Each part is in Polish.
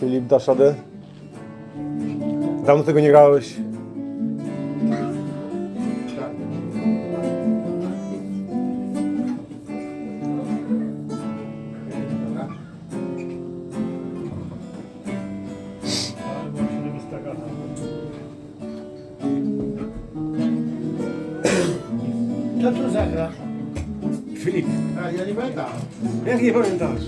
Filip, dasz radę? Dawno tego nie grałeś. Kto tu zagra? Filip, A ja nie pamiętam. jak nie pamiętasz?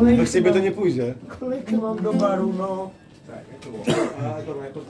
Kolik tak si by to nepůjde. Kolik mám do baru, no? Tak, je to. A to je to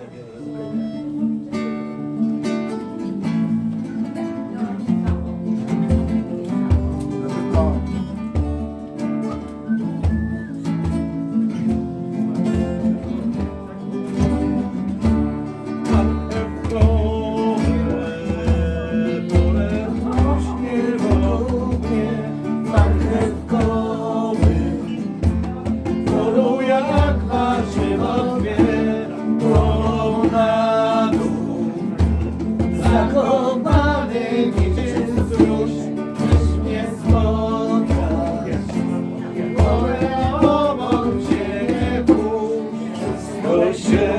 To się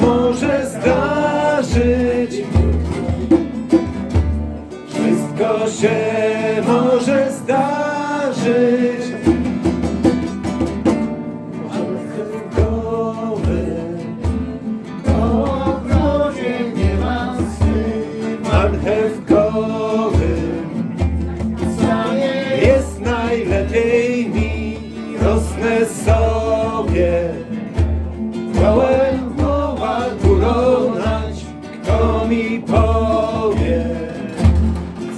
może zdarzyć. Wszystko się może zdarzyć. Dołem głowa góronać. Kto mi powie,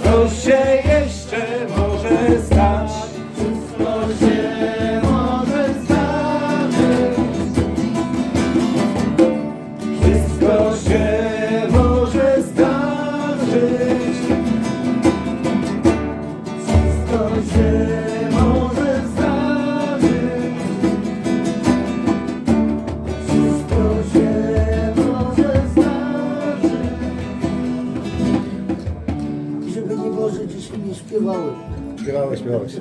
co się jeszcze może stać? Wszystko się może zdarzyć Wszystko się może zdarzyć. Wszystko się співали. Співали, співалися.